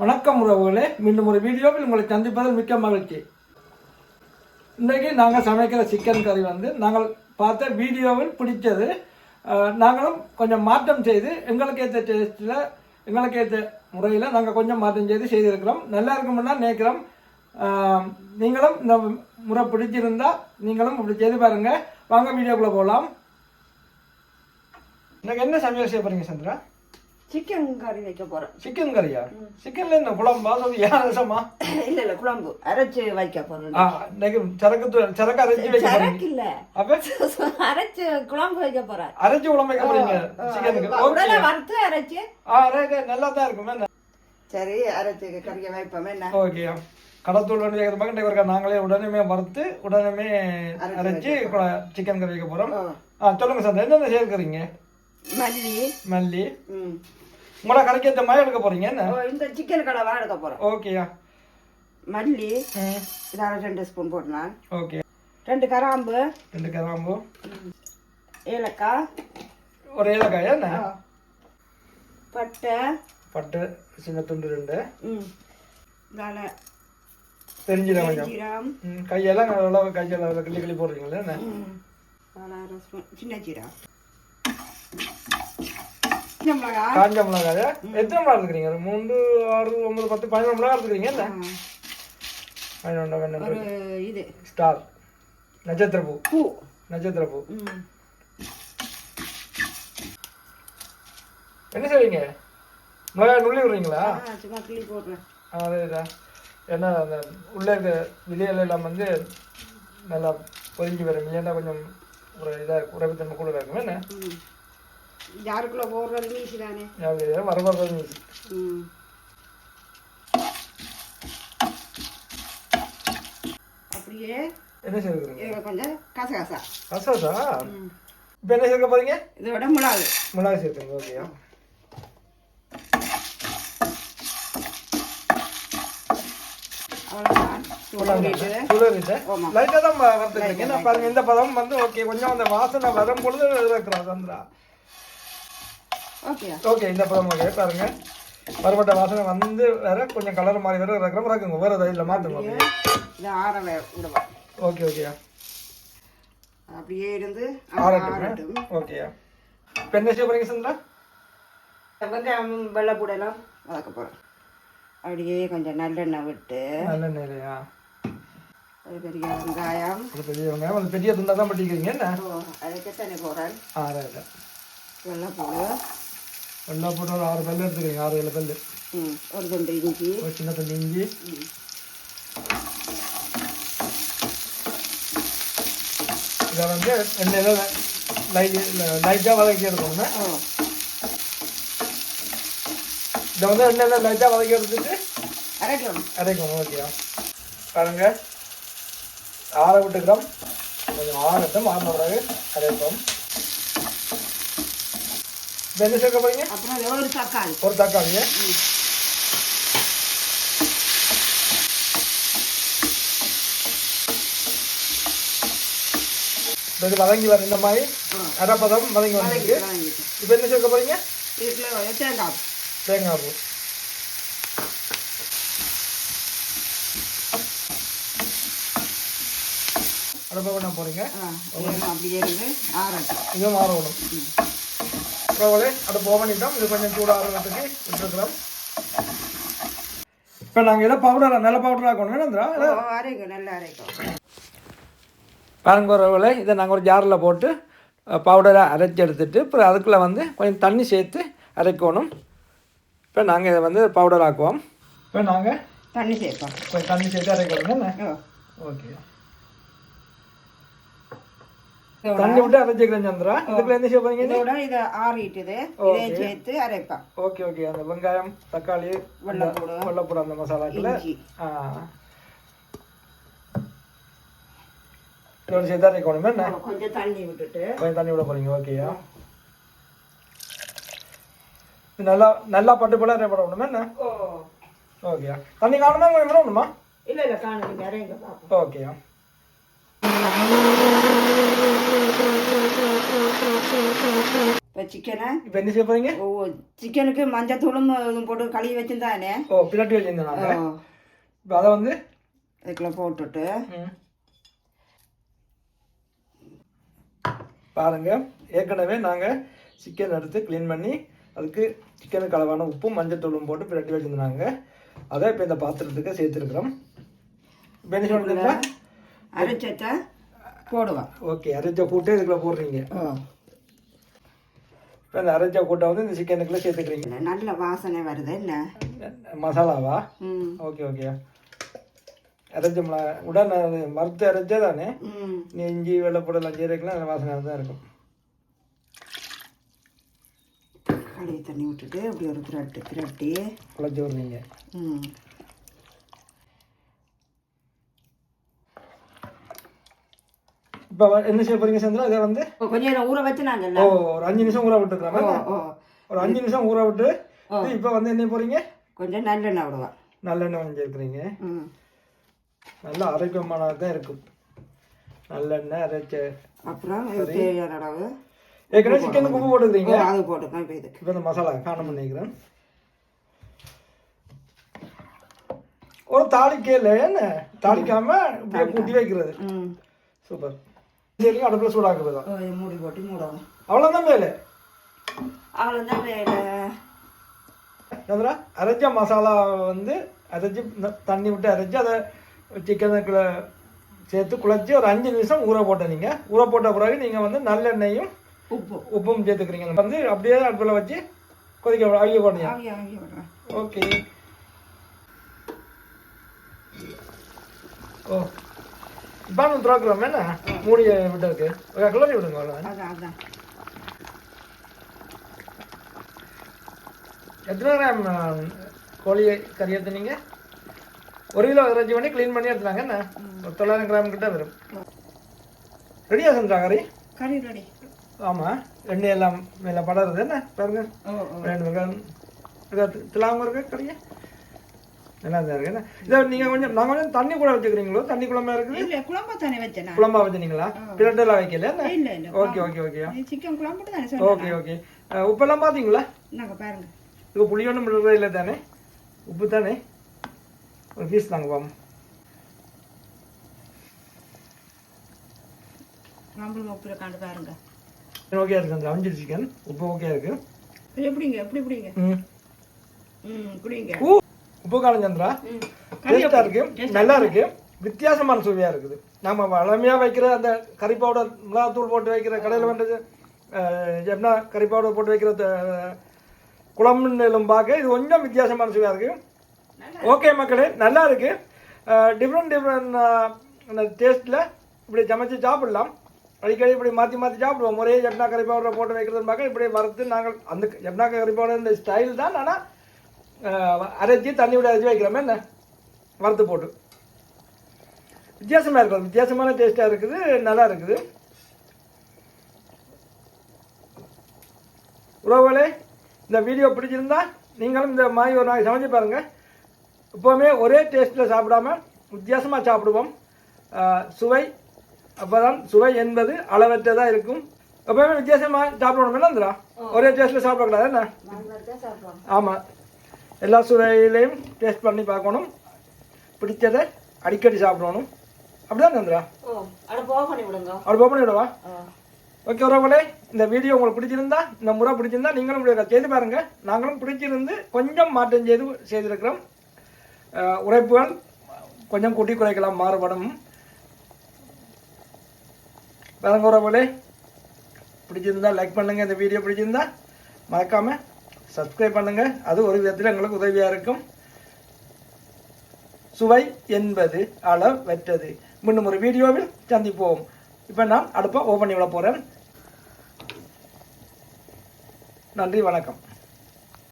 வணக்கம் உறவுகளே. மீண்டும் ஒரு வீடியோவில் உங்களை சந்திப்பதில் மிக்க மகிழ்ச்சி. இன்றைக்கு நாங்கள் சமைக்கிற சிக்கன் கறி வந்து நாங்கள் பார்த்த வீடியோவில் பிடிச்சது நாங்களும் கொஞ்சம் மாற்றம் செய்து எங்களுக்கு ஏற்ற டேஸ்ட்டில் எங்களுக்கு ஏற்ற முறையில் நாங்கள் கொஞ்சம் மாற்றம் செய்து செய்திருக்கிறோம். நல்லா இருக்கும்னா நினைக்கிறோம். நீங்களும் இந்த முறை பிடிச்சிருந்தா நீங்களும் இப்படி செய்து பாருங்கள் வாங்க வீடியோக்குள்ளே போகலாம் எனக்கு என்ன சமையல் செய்ய போகிறீங்க சந்திரா? சிக்கன் கறி வைக்க போறேன் சிக்கன் கறியா சிக்கன்ல என்ன குழம்பா? சொல்லி ஏன் ரசமா? இல்ல இல்ல குழம்பு. அரைச்சு வைக்க போறேன் இன்னைக்கு சரக்கு சரக்கு அரைச்சி வைக்க சரக்கு இல்ல. அப்ப? அரைச்சு குழம்பு வைக்க போறேன் அரைச்சி குழம்பு வைக்க போறீங்க. சிக்கனுக்கு வறுத்து அரைச்சு. அரைக்க நல்லா தான் இருக்கும். என்ன? சரி அரைச்சு கறியை வைப்போம். என்ன? ஓகே கடத்தூள் வந்து வைக்கிற பக்கம் ஒருக்கா நாங்களே உடனே வறுத்து உடனே அரைச்சி சிக்கன் கறி வைக்க போறோம். சொல்லுங்க சார் என்னென்ன சேர்க்குறீங்க? மல்லி. மல்லி. ம். உங்களோட கறிக்கு ஏற்ற மாதிரி எடுக்க போறீங்க என்ன? இந்த சிக்கன் கடவா எடுக்க போறோம். ஓகேயா மல்லி. இதால ரெண்டு ஸ்பூன் போடலாம். ஓகே ரெண்டு கராம்பு. ரெண்டு கிராம்பு. ஏலக்காய். ஒரு ஏலக்காயா என்ன. பட்டை. பட்டு சின்ன துண்டு ரெண்டு. ம். இதால. தெரிஞ்சிடும் கொஞ்சம். கையெல்லாம் கையெல்லாம் கிள்ளி கிள்ளி போடுறீங்களா என்ன? சின்ன ஜீரம் காஞ்ச மிளகாய எத்தனை மிளகா எடுத்துக்கிறீங்க ஒரு மூன்று ஆறு ஒன்பது பத்து பதினொன்று மிளகா எடுத்துக்கிறீங்க என்ன. பதினொன்று இது. ஸ்டார் நட்சத்திர பூ. பூ. நட்சத்திர பூ. என்ன செய்வீங்க? மிளகாய் நுள்ளி விடுறீங்களா? சும்மா கிள்ளி போடுறேன். அதேதான் ஏன்னா அந்த உள்ளே இருக்க விதைகள் எல்லாம் வந்து நல்லா பொரிஞ்சு வரும். இல்லைன்னா கொஞ்சம் ஒரு இதாக உறவுத்தன்மை கூட இருக்கும். என்ன? ஈஸி தானே? ஞாபகம் வர வர ம். அப்படியே என்ன செய்துக்கிறீங்க இதில் கொஞ்சம் கசகசா? கசாசா ம். இப்போ என்ன சேர்க்க போறீங்க? இதோட மிளகு. மிளகாய் சேர்த்துங்க ஓகேயா. லைட்டாக தான் பாருங்க இந்த பதம் வந்து ஓகே கொஞ்சம் அந்த வாசனை வரும் பொழுது இருக்கிறோம் சந்திரா. ஓகே ஓகே இந்த பதம் ஓகே பாருங்க மறுபட்ட வாசனை வந்து வேற கொஞ்சம் கலர் மாதிரி வேற இருக்கிற இருக்குங்க வேற எதாவது இல்லை மாற்றுங்க இதை ஆற விடுவோம். ஓகே ஓகேயா அப்படியே இருந்து ஆறட்டும். ஓகேயா இப்போ என்ன செய்ய போறீங்க சந்திரா? வெங்காயம் வெள்ளைப்பூடெல்லாம் வதக்க போகிறோம் அப்படியே கொஞ்சம் நல்லெண்ணெய் விட்டு. நல்ல நேரையா ஒரு பெரிய வெங்காயம். அது பெரிய வெங்காயம். அது பெரிய துண்டா தான் பட்டிக்கிறீங்க என்ன அதுக்கு தண்ணி போடுறேன். ஆ ரைட்டு வெள்ளைப்பூடு. வெள்ளை போட்டு ஒரு ஆறு பல்லு எடுத்துக்கிறீங்க ஆறு ஏழு ம் ஒரு துண்டு இஞ்சி. ஒரு சின்ன தண்ணி இஞ்சி. இதை வந்து எண்ணெயில் லைட் லைட்டாக வதக்கி எடுக்கணும் ஓ இதை வந்து எண்ணெயில் லைட்டாக வதக்கி எடுத்துட்டு அரைக்கணும். அரைக்கணும் ஓகேயா பாருங்க. ஆற விட்டுக்கிறோம் கொஞ்சம் ஆறட்டும் ஆறின பிறகு அரைப்போம். என்ன சேர்க்க போறீங்க அப்புறம் ஒரு தக்காளி. ஒரு இப்போ இது வதங்கி வர இந்த மாதிரி. அரைப்பதம் வதங்கி வந்துருக்கு. இப்போ என்ன சேர்க்க போறீங்க தேங்காய் தேங்காய் பூ. அடுப்பை பண்ண போறீங்க அப்படியே இருந்து ஆறட்டும். இதுவும் மாறணும் அடுப்பு ஓவன் பண்ணிட்டோம் இது கொஞ்சம் சூடாகிறதுக்கு விட்டுருக்குறோம். இப்போ நாங்கள் இதை பவுடர் நல்ல பவுடர் ஆக்கணும் வேணும்ன்றா ஓ அரைக்கும் நல்லா அரைக்கும். பாருங்க ஒரு இதை நாங்கள் ஒரு ஜாரில் போட்டு பவுடரை அரைச்சி எடுத்துட்டு அப்புறம் அதுக்குள்ளே வந்து கொஞ்சம் தண்ணி சேர்த்து அரைக்கணும். இப்போ நாங்கள் இதை வந்து பவுடர் ஆக்குவோம். இப்போ நாங்கள் தண்ணி சேர்ப்போம். கொஞ்சம் தண்ணி சேர்த்து அரைக்கணும்? ஓகே. தண்ணி விட்டு அரைச்சிக்கிறேன் சந்திரா இதுக்குள்ள என்ன செய்ய போறீங்க இதோட இதை ஆறிட்டுது இதையும் சேர்த்து அரைப்பேன் ஓகே ஓகே அந்த வெங்காயம் தக்காளி வெள்ளைப்பூடு வெள்ளப்பூடு அந்த மசாலாக்குள்ள இதோட சேர்த்து அரைக்கணும் என்ன கொஞ்சம் தண்ணி விட்டுட்டு கொஞ்சம் தண்ணி விட போறீங்க ஓகேயா இது நல்லா நல்லா பட்டு போல அரைப்படணும் என்ன ஓ ஓகேயா தண்ணி காணுமா விடணுமா இல்லை இல்லை காணும் நிறைய ஓகேயா இப்போ சிக்கனை இப்போ என்ன செய்ய போறீங்க? ஓ சிக்கனுக்கு மஞ்சத்தூளும் இதுவும் போட்டு கழுவி வச்சுருந்தானே ஓ பிளாட்டி வச்சிருந்தேன் நாங்கள் இப்போ அதை வந்து? இதுக்குள்ள போட்டுட்டு. பாருங்க ஏற்கனவே நாங்கள் சிக்கன் எடுத்து க்ளீன் பண்ணி அதுக்கு சிக்கனுக்கு அளவான உப்பும் மஞ்சத்தூளும் போட்டு பிரட்டி வச்சுருந்தாங்க. அதை இப்போ இந்த பாத்திரத்துக்கு சேர்த்துருக்குறோம். சொல்றீங்களா அரைச்சத்தை போடுவான். ஓகே அரைச்ச கூட்டை இதுக்குள்ள போடுறீங்க. இப்போ இந்த அரைச்ச கூட்டை வந்து இந்த சிக்கனுக்குள்ள சேர்த்துக்கிறீங்க. நல்ல வாசனை வருது என்ன? மசாலாவா? ம். Okay okay. அரைச்ச மிளகா உடனே அது மறுத்து அரைச்சா தானே இஞ்சி வெள்ளைப்பூடெல்லாம் ஜீரகலாம் அந்த வாசனை தான் இருக்கும். கழுவி தண்ணி விட்டுட்டு அப்படி ஒரு பிரட்டு பிரட்டி குழச்சி விடுறீங்க. ம். இப்போ என்ன செய்ய போறீங்க சந்திரா? இதை வந்து இப்போ கொஞ்ச நேரம் ஊற வச்சு ஓ ஒரு அஞ்சு நிமிஷம் ஊற ஓ ஒரு அஞ்சு நிமிஷம் ஊற விட்டு இப்போ வந்து என்ன போறீங்க? கொஞ்சம் நல்லெண்ணெய் விடுவான் நல்லெண்ணெய் கொஞ்சம் இருக்கிறீங்க ம். நல்லா அரைக்கமானது தான் இருக்கும் நல்லெண்ணெய் அரைச்ச அப்புறம் இது தேவையான அளவு ஏற்கனவே சிக்கனுக்கு உப்பு போட்டுக்கிறீங்க? அது போட்டுக்கலாம் இப்போ இப்போ இந்த மசாலா காணம் பண்ணிக்கிறேன். ஒரு தாளிக்கல என்ன? தாளிக்காம இப்படியே கூட்டி வைக்கிறது. சூப்பர். சரி அடுப்பில் சூடாக்குறது? இது மூடி போட்டு மூடணும். அவ்வளோதான் வேலை. அவ்வளோதான் வேலை. சந்திரா அரைச்ச மசாலா வந்து அரைச்சி தண்ணி விட்டு அரைச்சி அதை சிக்கனுக்குள்ள சேர்த்து குழச்சி ஒரு அஞ்சு நிமிஷம் ஊற போட்ட நீங்கள் ஊற போட்ட பிறகு நீங்கள் வந்து நல்லெண்ணெயும் உப்பு. உப்பும் சேர்த்துக்கிறீங்க. வந்து அப்படியே அடுப்பில் வச்சு கொதிக்க அவிய போடுங்க ஓகே. ஓ என்ன? மூடிய விட்டதுக்கு. ஒரு கிளறி விடுங்க அவ்வளோ எத்தனை கிராம் அஹ், கோழி கறி எடுத்துனீங்க? ஒரு கிலோ இறைச்சி பண்ணி க்ளீன் பண்ணி எடுத்துனாங்க என்ன? ஒரு தொள்ளாயிரம் கிராம் கிட்ட வரும். ரெடியா சந்திரா கறி? கறி ரெடி ஆமாம் எண்ணெய் எல்லாம் மேலே படருது என்ன? பாருங்க. ரெண்டு திலாங்க இருக்கு கறியா. நல்லா தான் இருக்கு இதை நீங்கள் கொஞ்சம் நான் கொஞ்சம் தண்ணி கூட வச்சுக்கிறீங்களோ? தண்ணி குழம்பா இருக்குது? இல்லை குழம்பு தானே வச்சேன்? குழம்பா வச்சுனீங்களா பிரட்டெல்லாம் வைக்கல ஓகே ஓகே ஓகே. சிக்கன் குழம்பு தானே ஓகே ஓகே. உப்பெல்லாம் பார்த்தீங்களா நாங்கள் பாருங்க. இது புளி ஒன்றும் விடுறது இல்லை தானே? உப்பு தானே? ஒரு பீஸ் தாங்க பாம் நம்மளும் உப்பு இருக்காண்டு பாருங்க. ஓகே இருக்கு அந்த அஞ்சு சிக்கன் உப்பு ஓகே இருக்கு. எப்படிங்க? எப்படி எப்படிங்க? ம். குடிங்க. உப்பு காலம் சந்திரா ம் டேஸ்டாக இருக்கு நல்லா இருக்கு. வித்தியாசமான சுவையாக இருக்குது. நம்ம வளமையாக வைக்கிற அந்த கறி பவுடர் மிளகாத்தூள் போட்டு வைக்கிற கடையில் வந்து எப்படின்னா கறி பவுடர் போட்டு வைக்கிற குழம்புன்னு பார்க்க இது கொஞ்சம் வித்தியாசமான சுவையாக இருக்கு. ஓகே மக்களே நல்லா இருக்கு. டிஃப்ரெண்ட் டிஃப்ரெண்ட் டேஸ்ட்டில் இப்படி சமைச்சு சாப்பிடலாம். அடிக்கடி இப்படி மாற்றி மாற்றி சாப்பிடுவோம். ஒரே ஜப்னா கறி பவுடரை போட்டு வைக்கிறதுன்னு பார்க்க இப்படி வறுத்து நாங்கள் அந்த ஜப்னா கறி பவுடர் இந்த ஸ்டைல் தான் ஆனால் அரைச்சி தண்ணி விட அரைச்சி வைக்கிறோமே என்ன? வறுத்து போட்டு. வித்தியாசமாக இருக்கும். வித்தியாசமான டேஸ்ட்டாக இருக்குது. நல்லா இருக்குது. உறவுகளே இந்த வீடியோ பிடிச்சிருந்தா நீங்களும் இந்த மாதிரி ஒரு நாளைக்கு சமைச்சு பாருங்கள் எப்போவுமே ஒரே டேஸ்ட்டில் சாப்பிடாம வித்தியாசமாக சாப்பிடுவோம். சுவை அப்பதான் சுவை என்பது அளவற்றதாக இருக்கும். எப்போவுமே வித்தியாசமாக சாப்பிடணும் என்னந்துடா ஒரே டேஸ்ட்டில் சாப்பிடக்கூடாது என்ன? ஆமாம் எல்லா சுவையிலையும் டேஸ்ட் பண்ணி பார்க்கணும். பிடிச்சதை அடிக்கடி சாப்பிடணும். அப்படிதான் சந்திரா. அப்படி ஓப்பன் விடவா? ஓகே உறவுகளே இந்த வீடியோ உங்களுக்கு பிடிச்சிருந்தா இந்த முறை பிடிச்சிருந்தா நீங்களும் செய்து பாருங்க. நாங்களும் பிடிச்சிருந்து கொஞ்சம் மாற்றம் செய்து செய்திருக்கிறோம். உழைப்புகள் கொஞ்சம் கூட்டி குறைக்கலாம் மாறுபடும். பாருங்க உறவுகளே. பிடிச்சிருந்தா லைக் பண்ணுங்க இந்த வீடியோ பிடிச்சிருந்தா மறக்காம சப்ஸ்கிரைப் பண்ணுங்க. அது ஒரு விதத்தில் எங்களுக்கு உதவியாக இருக்கும். சுவை என்பது அளவற்றது. மீண்டும் ஒரு வீடியோவில் சந்திப்போம். இப்போ நான் அடுப்பை ஓப்பன் பண்ணி விட போகிறேன் நன்றி வணக்கம்.